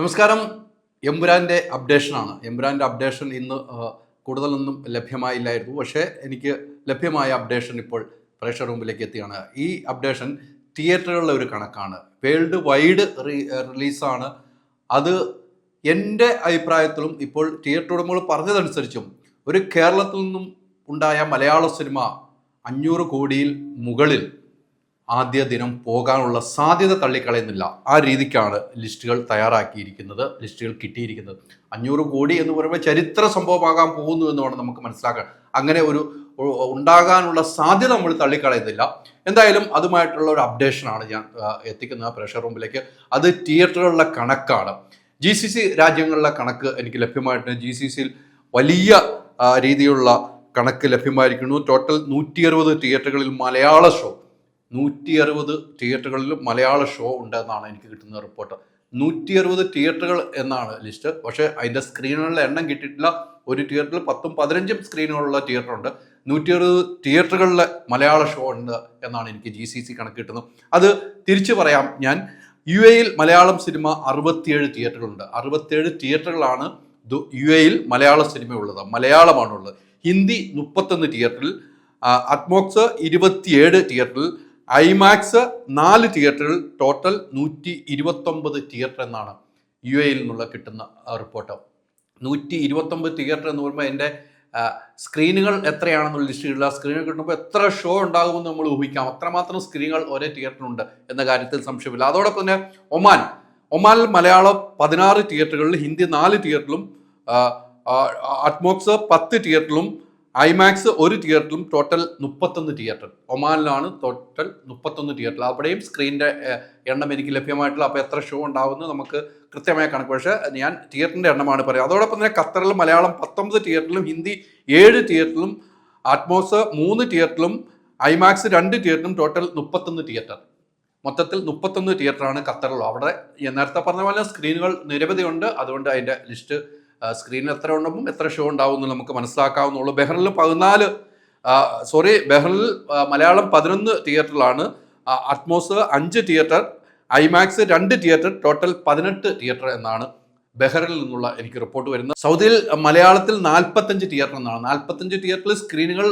നമസ്കാരം. എമ്പുരാന്റെ അപ്ഡേഷനാണ്. എമ്പുരാന്റെ അപ്ഡേഷൻ ഇന്ന് കൂടുതലൊന്നും ലഭ്യമായില്ലായിരുന്നു. പക്ഷേ എനിക്ക് ലഭ്യമായ അപ്ഡേഷൻ ഇപ്പോൾ പ്രേക്ഷക റൂമിലേക്ക് എത്തിയാണ്. ഈ അപ്ഡേഷൻ തിയേറ്ററുകളിലെ ഒരു കണക്കാണ്. വേൾഡ് വൈഡ് റിലീസാണ്. അത് എന്റെ അഭിപ്രായത്തിലും ഇപ്പോൾ തിയേറ്റർ ഉടമകൾ പറഞ്ഞതനുസരിച്ചും ഒരു കേരളത്തിൽ നിന്നും ഉണ്ടായ മലയാള സിനിമ അഞ്ഞൂറ് കോടിയിൽ മുകളിൽ ആദ്യ ദിനം പോകാനുള്ള സാധ്യത തള്ളിക്കളയുന്നില്ല. ആ രീതിക്കാണ് ലിസ്റ്റുകൾ തയ്യാറാക്കിയിരിക്കുന്നത് ലിസ്റ്റുകൾ കിട്ടിയിരിക്കുന്നത്. അഞ്ഞൂറ് കോടി എന്ന് പറയുമ്പോൾ ചരിത്ര സംഭവമാകാൻ പോകുന്നു എന്ന് വേണം നമുക്ക് മനസ്സിലാക്കാൻ. അങ്ങനെ ഒരു ഉണ്ടാകാനുള്ള സാധ്യത നമ്മൾ തള്ളിക്കളയുന്നില്ല. എന്തായാലും അതുമായിട്ടുള്ള ഒരു അപ്ഡേഷനാണ് ഞാൻ എത്തിക്കുന്നത് പ്രഷർ റൂമിലേക്ക്. അത് തിയേറ്ററുകളിലെ കണക്കാണ്. ജി സി സി രാജ്യങ്ങളിലെ കണക്ക് എനിക്ക് ലഭ്യമായിട്ടുണ്ട്. ജി സി സിയിൽ വലിയ രീതിയിലുള്ള കണക്ക് ലഭ്യമായിരിക്കുന്നു. ടോട്ടൽ നൂറ്റി അറുപത് തിയേറ്ററുകളിൽ മലയാള ഷോ നൂറ്റി അറുപത് തിയേറ്ററുകളിൽ മലയാള ഷോ ഉണ്ടെന്നാണ് എനിക്ക് കിട്ടുന്ന റിപ്പോർട്ട്. നൂറ്റി അറുപത് തിയേറ്ററുകൾ എന്നാണ് ലിസ്റ്റ്. പക്ഷേ അതിന്റെ സ്ക്രീനുകളുടെ എണ്ണം കിട്ടിയിട്ടില്ല. ഒരു തിയേറ്ററിൽ പത്തും പതിനഞ്ചും സ്ക്രീനുകളുള്ള തിയേറ്റർ ഉണ്ട് നൂറ്റി അറുപത് തിയേറ്ററുകളിലെ മലയാള ഷോ ഉണ്ട് എന്നാണ് എനിക്ക് ജി സി സി കണക്ക് കിട്ടുന്നത്. അത് തിരിച്ചു പറയാം ഞാൻ. യു എയിൽ മലയാളം സിനിമ അറുപത്തിയേഴ് തിയേറ്ററുകളുണ്ട്. അറുപത്തിയേഴ് തിയേറ്ററുകളാണ് യു എയിൽ മലയാള സിനിമ ഉള്ളത്. മലയാളമാണുള്ളത് ഹിന്ദി മുപ്പത്തൊന്ന് തിയേറ്ററിൽ അത്മോക്സ് ഇരുപത്തിയേഴ് തിയേറ്ററിൽ ഐമാക്സ് നാല് തിയേറ്ററിൽ ടോട്ടൽ നൂറ്റി ഇരുപത്തൊമ്പത് തിയേറ്റർ എന്നാണ് യു എയിൽ നിന്നുള്ള കിട്ടുന്ന റിപ്പോർട്ട്. നൂറ്റി ഇരുപത്തൊമ്പത് തിയേറ്റർ എന്ന് പറയുമ്പോൾ എന്റെ സ്ക്രീനുകൾ എത്രയാണെന്നുള്ള ലിസ്റ്റ് സ്ക്രീനുകൾ കിട്ടുമ്പോൾ എത്ര ഷോ ഉണ്ടാകുമെന്ന് നമ്മൾ ഊഹിക്കാം. അത്രമാത്രം സ്ക്രീനുകൾ ഒരേ തിയേറ്ററിനുണ്ട് എന്ന കാര്യത്തിൽ സംശയമില്ല. അതോടൊപ്പം തന്നെ ഒമാൻ. ഒമാനിൽ മലയാളം പതിനാറ് തിയേറ്ററുകളിൽ ഹിന്ദി നാല് തിയേറ്ററിലും അറ്റ്മോക്സ് പത്ത് തിയേറ്ററിലും ഐമാക്സ് ഒരു തിയേറ്ററും ടോട്ടൽ മുപ്പത്തൊന്ന് തിയേറ്റർ ഒമാനിലാണ് ടോട്ടൽ മുപ്പത്തൊന്ന് തിയേറ്റർ അവിടെയും സ്ക്രീനിന്റെ എണ്ണം എനിക്ക് ലഭ്യമായിട്ടുള്ള അപ്പോൾ എത്ര ഷോ ഉണ്ടാവുന്നു നമുക്ക് കൃത്യമായ കണക്ക്. പക്ഷേ ഞാൻ തിയേറ്ററിന്റെ എണ്ണമാണ് പറയുന്നത് അതോടൊപ്പം തന്നെ ഖത്തറിലും മലയാളം പത്തൊമ്പത് തിയേറ്ററിലും ഹിന്ദി ഏഴ് തിയേറ്ററിലും ആറ്റ്മോസ് മൂന്ന് തിയേറ്ററിലും ഐമാക്സ് രണ്ട് തിയേറ്ററിലും ടോട്ടൽ മുപ്പത്തൊന്ന് തിയേറ്റർ മൊത്തത്തിൽ മുപ്പത്തൊന്ന് തിയേറ്ററാണ് ഖത്തറിലുള്ളത്. അവിടെ നേരത്തെ പറഞ്ഞ പോലെ സ്ക്രീനുകൾ നിരവധിയുണ്ട്. അതുകൊണ്ട് അതിന്റെ ലിസ്റ്റ് സ്ക്രീനിൽ എത്ര ഉണ്ടാകും എത്ര ഷോ ഉണ്ടാവും എന്ന് നമുക്ക് മനസ്സിലാക്കാവുന്നുള്ളൂ ബെഹ്റിൽ പതിനാല് സോറി ബെഹ്റിൽ മലയാളം പതിനൊന്ന് തിയേറ്ററിലാണ് അറ്റ്മോസ് അഞ്ച് തിയേറ്റർ ഐമാക്സ് രണ്ട് തിയേറ്റർ ടോട്ടൽ പതിനെട്ട് തിയേറ്റർ എന്നാണ് ബെഹ്റിൽ നിന്നുള്ള എനിക്ക് റിപ്പോർട്ട് വരുന്നത്. സൗദിയിൽ മലയാളത്തിൽ നാൽപ്പത്തഞ്ച് തിയേറ്റർ എന്നാണ്. നാൽപ്പത്തഞ്ച് തിയേറ്ററിൽ സ്ക്രീനുകൾ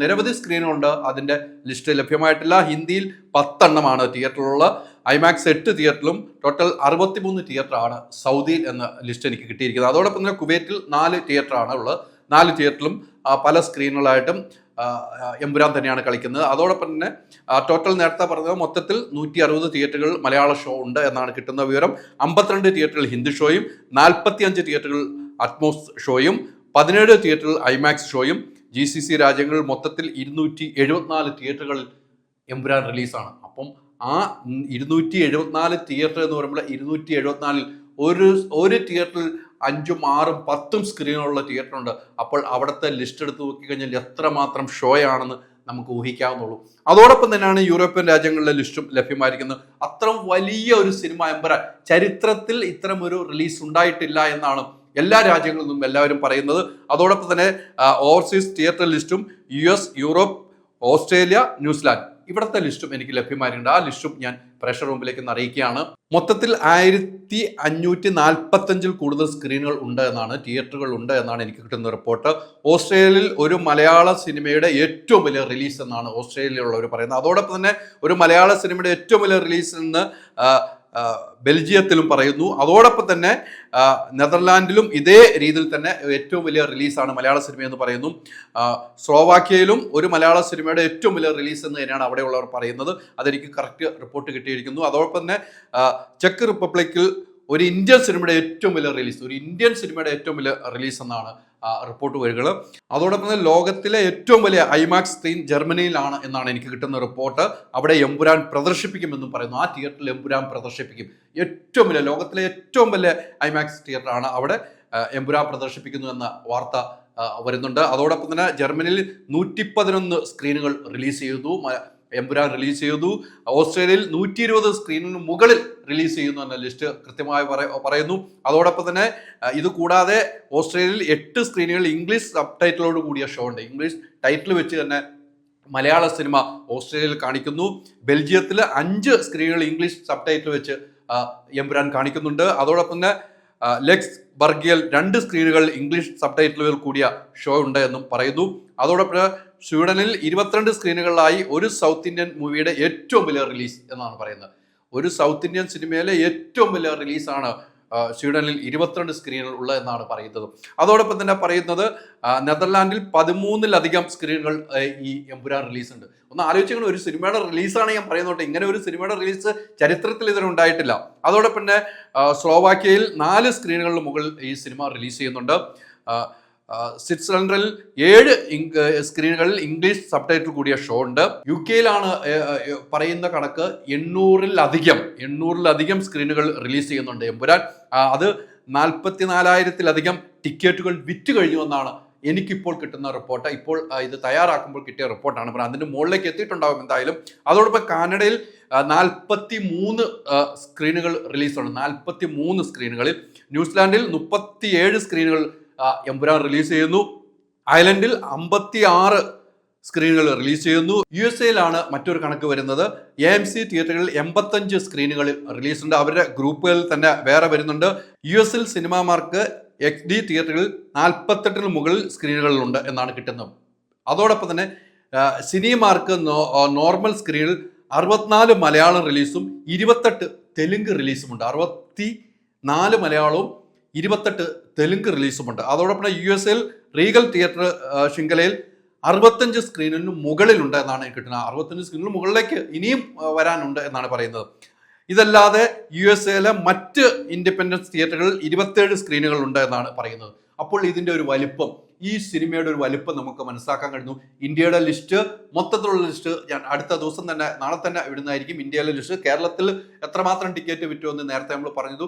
നിരവധി സ്ക്രീനുകളുണ്ട് അതിന്റെ ലിസ്റ്റ് ലഭ്യമായിട്ടില്ല. ഹിന്ദിയിൽ പത്തെണ്ണമാണ് തിയേറ്ററിലുള്ള ഐമാക്സ് എട്ട് തിയേറ്ററിലും ടോട്ടൽ അറുപത്തിമൂന്ന് തിയേറ്ററാണ് സൗദിയിൽ എന്ന ലിസ്റ്റ് എനിക്ക് കിട്ടിയിരിക്കുന്നത്. അതോടൊപ്പം തന്നെ കുവൈറ്റിൽ നാല് തിയേറ്ററാണ് ഉള്ളത്. നാല് തിയേറ്ററിലും പല സ്ക്രീനുകളായിട്ടും എമ്പുരാൻ തന്നെയാണ് കളിക്കുന്നത്. അതോടൊപ്പം തന്നെ ടോട്ടൽ നേരത്തെ പറഞ്ഞത് മൊത്തത്തിൽ നൂറ്റി അറുപത് തിയേറ്ററുകൾ മലയാള ഷോ ഉണ്ട് എന്നാണ് കിട്ടുന്ന വിവരം. അമ്പത്തിരണ്ട് തിയേറ്ററിൽ ഹിന്ദി ഷോയും നാൽപ്പത്തി അഞ്ച് തിയേറ്ററുകൾ അറ്റ്മോസ് ഷോയും പതിനേഴ് തിയേറ്ററിൽ ഐമാക്സ് ഷോയും ജി സി സി രാജ്യങ്ങളിൽ മൊത്തത്തിൽ ഇരുന്നൂറ്റി എഴുപത്തിനാല് തിയേറ്ററുകളിൽ എമ്പുരാൻ റിലീസാണ് അപ്പം ആ ഇരുന്നൂറ്റി എഴുപത്തിനാല് തിയേറ്റർ എന്ന് പറയുമ്പോൾ ഇരുന്നൂറ്റി എഴുപത്തിനാലിൽ ഒരു ഒരു തിയേറ്ററിൽ അഞ്ചും ആറും പത്തും സ്ക്രീനുള്ള തിയേറ്റർ ഉണ്ട്. അപ്പോൾ അവിടുത്തെ ലിസ്റ്റ് എടുത്ത് നോക്കിക്കഴിഞ്ഞാൽ എത്രമാത്രം ഷോയാണെന്ന് നമുക്ക് ഊഹിക്കാവുന്നുള്ളൂ അതോടൊപ്പം തന്നെയാണ് യൂറോപ്യൻ രാജ്യങ്ങളിലെ ലിസ്റ്റും ലഭ്യമായിരിക്കുന്നത്. അത്രയും വലിയ ഒരു സിനിമ എമ്പറ ചരിത്രത്തിൽ ഇത്തരം ഒരു റിലീസ് ഉണ്ടായിട്ടില്ല എന്നാണ് എല്ലാ രാജ്യങ്ങളിൽ നിന്നും എല്ലാവരും പറയുന്നത്. അതോടൊപ്പം തന്നെ ഓവർസീസ് തിയേറ്റർ ലിസ്റ്റും U S Europe Australia New Zealand. ഇവിടുത്തെ ലിസ്റ്റും എനിക്ക് ലഭ്യമായിട്ടുണ്ട്. ആ ലിസ്റ്റും ഞാൻ പ്രഷർ റൂമിലേക്ക് അറിയിക്കുകയാണ്. മൊത്തത്തിൽ ആയിരത്തി അഞ്ഞൂറ്റി നാൽപ്പത്തഞ്ചിൽ കൂടുതൽ സ്ക്രീനുകൾ ഉണ്ട് എന്നാണ് തിയേറ്ററുകൾ ഉണ്ട് എന്നാണ് എനിക്ക് കിട്ടുന്ന റിപ്പോർട്ട്. ഓസ്ട്രേലിയയിൽ ഒരു മലയാള സിനിമയുടെ ഏറ്റവും വലിയ റിലീസ് എന്നാണ് ഓസ്ട്രേലിയയിലുള്ളവർ പറയുന്നത്. അതോടൊപ്പം തന്നെ ഒരു മലയാള സിനിമയുടെ ഏറ്റവും വലിയ റിലീസിൽ ആ, ബെൽജിയത്തിലും പറയുന്നു. അതോടൊപ്പം തന്നെ നെതർലാൻഡിലും ഇതേ രീതിയിൽ തന്നെ ഏറ്റവും വലിയ റിലീസാണ് മലയാള സിനിമ എന്ന് പറയുന്നു. സ്ലോവാക്യയിലും ഒരു മലയാള സിനിമയുടെ ഏറ്റവും വലിയ റിലീസ് എന്ന് തന്നെയാണ് അവിടെയുള്ളവർ പറയുന്നത്. അതെനിക്ക് കറക്റ്റ് റിപ്പോർട്ട് കിട്ടിയിരിക്കുന്നു. അതോടൊപ്പം തന്നെ ചെക്ക് റിപ്പബ്ലിക്കിൽ ഒരു ഇന്ത്യൻ സിനിമയുടെ ഏറ്റവും വലിയ റിലീസ് ഒരു ഇന്ത്യൻ സിനിമയുടെ ഏറ്റവും വലിയ റിലീസ് എന്നാണ് റിപ്പോർട്ട് വരികൾ അതോടൊപ്പം തന്നെ ലോകത്തിലെ ഏറ്റവും വലിയ ഐമാക്സ് സ്ക്രീൻ ജർമ്മനിയിലാണ് എന്നാണ് എനിക്ക് കിട്ടുന്ന റിപ്പോർട്ട്. അവിടെ എമ്പുരാൻ പ്രദർശിപ്പിക്കുമെന്നും പറയുന്നു. ആ തിയേറ്ററിൽ എമ്പുരാൻ പ്രദർശിപ്പിക്കും. ഏറ്റവും വലിയ ലോകത്തിലെ ഏറ്റവും വലിയ ഐമാക്സ് തിയേറ്ററാണ് അവിടെ എമ്പുരാൻ പ്രദർശിപ്പിക്കുന്നു എന്ന വാർത്ത വരുന്നുണ്ട്. അതോടൊപ്പം തന്നെ ജർമ്മനിയിൽ നൂറ്റി പതിനൊന്ന് സ്ക്രീനുകൾ റിലീസ് ചെയ്തു. എമ്പുരാൻ റിലീസ് ചെയ്തു. ഓസ്ട്രേലിയയിൽ നൂറ്റി ഇരുപത് സ്ക്രീനിന് മുകളിൽ റിലീസ് ചെയ്യുന്നു എന്ന ലിസ്റ്റ് കൃത്യമായി പറയുന്നു. അതോടൊപ്പം തന്നെ ഇത് കൂടാതെ ഓസ്ട്രേലിയയിൽ എട്ട് സ്ക്രീനുകൾ ഇംഗ്ലീഷ് സബ് ടൈറ്റിലോട് കൂടിയ ഷോ ഉണ്ട്. ഇംഗ്ലീഷ് ടൈറ്റിൽ വെച്ച് തന്നെ മലയാള സിനിമ ഓസ്ട്രേലിയയിൽ കാണിക്കുന്നു. ബെൽജിയത്തിൽ അഞ്ച് സ്ക്രീനുകൾ ഇംഗ്ലീഷ് സബ് ടൈറ്റിൽ വെച്ച് എമ്പുരാൻ കാണിക്കുന്നുണ്ട്. അതോടൊപ്പം തന്നെ ലെക്സ് ബർഗിയൽ രണ്ട് സ്ക്രീനുകൾ ഇംഗ്ലീഷ് സബ് ടൈറ്റിലുകൾ കൂടിയ ഷോ ഉണ്ട് എന്നും പറയുന്നു. അതോടൊപ്പം സ്വീഡനിൽ ഇരുപത്തിരണ്ട് സ്ക്രീനുകളിലായി ഒരു സൗത്ത് ഇന്ത്യൻ മൂവിയുടെ ഏറ്റവും വലിയ റിലീസ് എന്നാണ് പറയുന്നത്. ഒരു സൗത്ത് ഇന്ത്യൻ സിനിമയിലെ ഏറ്റവും വലിയ റിലീസാണ് സ്വീഡനിൽ ഇരുപത്തിരണ്ട് സ്ക്രീനുകൾ ഉള്ളത് എന്നാണ് പറയുന്നത്. അതോടൊപ്പം തന്നെ പറയുന്നത് നെതർലാൻഡിൽ പതിമൂന്നിലധികം സ്ക്രീനുകൾ ഈ എമ്പുരാൻ റിലീസ് ഉണ്ട് ഒന്ന് ആലോചിക്കണം ഒരു സിനിമയുടെ റിലീസാണ് ഞാൻ പറയുന്നത് ഇങ്ങനെ ഒരു സിനിമയുടെ റിലീസ് ചരിത്രത്തിൽ ഇതിന് ഉണ്ടായിട്ടില്ല. അതോടൊപ്പം തന്നെ സ്ലോവാക്യയിൽ നാല് സ്ക്രീനുകളിൽ മുകളിൽ ഈ സിനിമ റിലീസ് ചെയ്യുന്നുണ്ട്. സ്വിറ്റ്സർലൻഡിൽ ഏഴ് സ്ക്രീനുകളിൽ ഇംഗ്ലീഷ് സബ് ടൈറ്റിൽ കൂടിയ ഷോ ഉണ്ട്. യു കെയിലാണ് പറയുന്ന കണക്ക് എണ്ണൂറിലധികം എണ്ണൂറിലധികം സ്ക്രീനുകൾ റിലീസ് ചെയ്യുന്നുണ്ട് എമ്പുരാൻ. അത് നാൽപ്പത്തിനാലായിരത്തിലധികം ടിക്കറ്റുകൾ വിറ്റ് കഴിഞ്ഞു എന്നാണ് എനിക്കിപ്പോൾ കിട്ടുന്ന റിപ്പോർട്ട്. ഇപ്പോൾ ഇത് തയ്യാറാക്കുമ്പോൾ കിട്ടിയ റിപ്പോർട്ടാണ് അപ്പോൾ അതിന്റെ മുകളിലേക്ക് എത്തിയിട്ടുണ്ടാകും എന്തായാലും. അതോടൊപ്പം കാനഡയിൽ നാൽപ്പത്തി മൂന്ന് സ്ക്രീനുകൾ റിലീസുണ്ട് നാൽപ്പത്തി മൂന്ന് സ്ക്രീനുകളിൽ. ന്യൂസിലാൻഡിൽ മുപ്പത്തിയേഴ് സ്ക്രീനുകൾ എമ്പുരാൻ റിലീസ് ചെയ്യുന്നു. അയർലൻഡിൽ അമ്പത്തി ആറ് സ്ക്രീനുകൾ റിലീസ് ചെയ്യുന്നു. യു എസ് എയിലാണ് മറ്റൊരു കണക്ക് വരുന്നത്. എ എം സി തിയേറ്ററുകളിൽ എൺപത്തഞ്ച് സ്ക്രീനുകളിൽ റിലീസ് ഉണ്ട്. അവരുടെ ഗ്രൂപ്പുകളിൽ തന്നെ വേറെ വരുന്നുണ്ട്. യു എസിൽ സിനിമാമാർക്ക് എക്സ് ഡി തിയേറ്ററുകളിൽ നാൽപ്പത്തെട്ടിന് മുകളിൽ സ്ക്രീനുകളിലുണ്ട് എന്നാണ് കിട്ടുന്നത്. അതോടൊപ്പം തന്നെ സിനിമാർക്ക് നോർമൽ സ്ക്രീനിൽ അറുപത്തിനാല് മലയാളം റിലീസും ഇരുപത്തെട്ട് തെലുങ്ക് റിലീസുമുണ്ട് അറുപത്തി നാല് മലയാളവും ഇരുപത്തെട്ട് തെലുങ്ക് റിലീസുമുണ്ട്. അതോടൊപ്പം യു എസ് എൽ റീഗൽ തിയേറ്റർ ശൃംഖലയിൽ അറുപത്തഞ്ച് സ്ക്രീനിന് മുകളിലുണ്ട് എന്നാണ് കിട്ടുന്നത്. അറുപത്തഞ്ച് സ്ക്രീനിന് മുകളിലേക്ക് ഇനിയും വരാനുണ്ട് എന്നാണ് പറയുന്നത്. ഇതല്ലാതെ യു എസ് എയിലെ മറ്റ് ഇൻഡിപെൻഡൻസ് തിയേറ്ററുകളിൽ ഇരുപത്തേഴ് സ്ക്രീനുകൾ ഉണ്ട് എന്നാണ് പറയുന്നത്. അപ്പോൾ ഇതിന്റെ ഒരു വലിപ്പം ഈ സിനിമയുടെ ഒരു വലിപ്പം നമുക്ക് മനസ്സിലാക്കാൻ കഴിഞ്ഞു. ഇന്ത്യയുടെ ലിസ്റ്റ് മൊത്തത്തിലുള്ള ലിസ്റ്റ് ഞാൻ അടുത്ത ദിവസം തന്നെ നാളെ തന്നെ ഇവിടുന്നായിരിക്കും ഇന്ത്യയിലെ ലിസ്റ്റ്. കേരളത്തിൽ എത്രമാത്രം ടിക്കറ്റ് വിറ്റു എന്ന് നേരത്തെ നമ്മൾ പറഞ്ഞതു.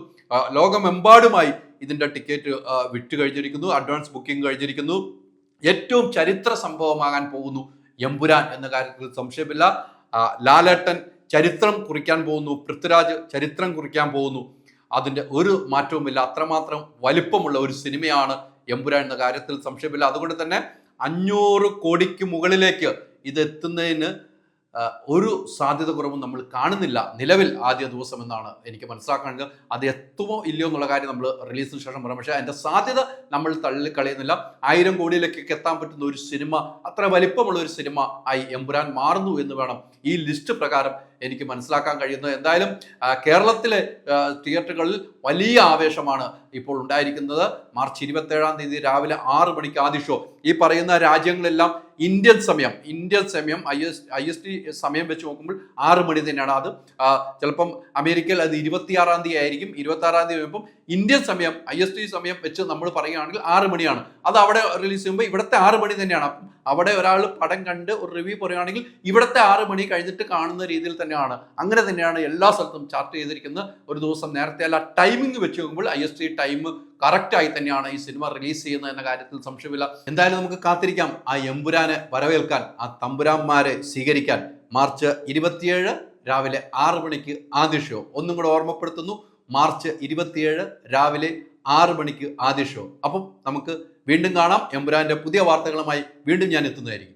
ലോകമെമ്പാടുമായി ഇതിന്റെ ടിക്കറ്റ് വിറ്റ് കഴിഞ്ഞിരിക്കുന്നു അഡ്വാൻസ് ബുക്കിംഗ് കഴിഞ്ഞിരിക്കുന്നു. ഏറ്റവും ചരിത്ര സംഭവമാകാൻ പോകുന്നു എമ്പുരാൻ എന്ന കാര്യത്തിൽ സംശയമില്ല. ലാലേട്ടൻ ചരിത്രം കുറിക്കാൻ പോകുന്നു പൃഥ്വിരാജ് ചരിത്രം കുറിക്കാൻ പോകുന്നു. അതിന്റെ ഒരു മാറ്റവുമില്ല. അത്രമാത്രം വലിപ്പമുള്ള ഒരു സിനിമയാണ് എമ്പുരാൻ എന്ന കാര്യത്തിൽ സംശയമില്ല. അതുകൊണ്ട് തന്നെ അഞ്ഞൂറ് കോടിക്ക് മുകളിലേക്ക് ഇത് എത്തുന്നതിന് ഒരു സാധ്യത കുറവും നമ്മൾ കാണുന്നില്ല നിലവിൽ ആദ്യ ദിവസം എന്നാണ് എനിക്ക് മനസ്സിലാക്കുന്നത്. അത് എത്തുമോ ഇല്ലയോ എന്നുള്ള കാര്യം നമ്മൾ റിലീസിന് ശേഷം പറയാം. പക്ഷേ അതിന്റെ സാധ്യത നമ്മൾ തള്ളി കളയുന്നില്ല. ആയിരം കോടിയിലേക്കൊക്കെ എത്താൻ പറ്റുന്ന ഒരു സിനിമ അത്ര വലിപ്പമുള്ള ഒരു സിനിമ ആയി എമ്പുരാൻ മാറുന്നു എന്ന് വേണം ഈ ലിസ്റ്റ് പ്രകാരം എനിക്ക് മനസ്സിലാക്കാൻ കഴിയുന്നത് എന്തായാലും കേരളത്തിലെ തിയേറ്ററുകളിൽ വലിയ ആവേശമാണ് ഇപ്പോൾ ഉണ്ടായിരിക്കുന്നത്. മാർച്ച് ഇരുപത്തേഴാം തീയതി രാവിലെ ആറ് മണിക്ക് ആദ്യ ഷോ. ഈ പറയുന്ന രാജ്യങ്ങളെല്ലാം ഇന്ത്യൻ സമയം ഇന്ത്യൻ സമയം I S I S T സമയം വെച്ച് നോക്കുമ്പോൾ ആറ് മണി തന്നെയാണ് അത്. ചിലപ്പം അമേരിക്കയിൽ അത് ഇരുപത്തിയാറാം തീയതി ആയിരിക്കും. ഇരുപത്തി ആറാം തീയതി വരുമ്പം ഇന്ത്യൻ സമയം ഐ എസ് ടി സമയം വെച്ച് നമ്മൾ പറയുകയാണെങ്കിൽ ആറ് മണിയാണ്. അത് അവിടെ റിലീസ് ചെയ്യുമ്പോൾ ഇവിടുത്തെ ആറ് മണി തന്നെയാണ്. അവിടെ ഒരാൾ പടം കണ്ട് ഒരു റിവ്യൂ പറയുകയാണെങ്കിൽ ഇവിടുത്തെ ആറ് മണി കഴിഞ്ഞിട്ട് കാണുന്ന രീതിയിൽ തന്നെയാണ്. അങ്ങനെ തന്നെയാണ് എല്ലാ സ്ഥലത്തും ചാർട്ട് ചെയ്തിരിക്കുന്നത്. ഒരു ദിവസം നേരത്തെ അല്ല ടൈമിംഗ് വെച്ച് നോക്കുമ്പോൾ ഐ എസ് ടി ടൈം കറക്റ്റായി തന്നെയാണ് ഈ സിനിമ റിലീസ് ചെയ്യുന്നത് എന്ന കാര്യത്തിൽ സംശയമില്ല. എന്തായാലും നമുക്ക് കാത്തിരിക്കാം. ആ എമ്പുരാനെ വരവേൽക്കാൻ ആ തമ്പുരാന്മാരെ സ്വീകരിക്കാൻ മാർച്ച് ഇരുപത്തിയേഴ് രാവിലെ ആറ് മണിക്ക് ആദ്യ ഷോ ഒന്നും കൂടെ ഓർമ്മപ്പെടുത്തുന്നു. മാർച്ച് ഇരുപത്തിയേഴ് രാവിലെ ആറ് മണിക്ക് ആദ്യ ഷോ അപ്പം നമുക്ക് വീണ്ടും കാണാം. എമ്പുരാന്റെ പുതിയ വാർത്തകളുമായി വീണ്ടും ഞാൻ എത്തുന്നതായിരിക്കും.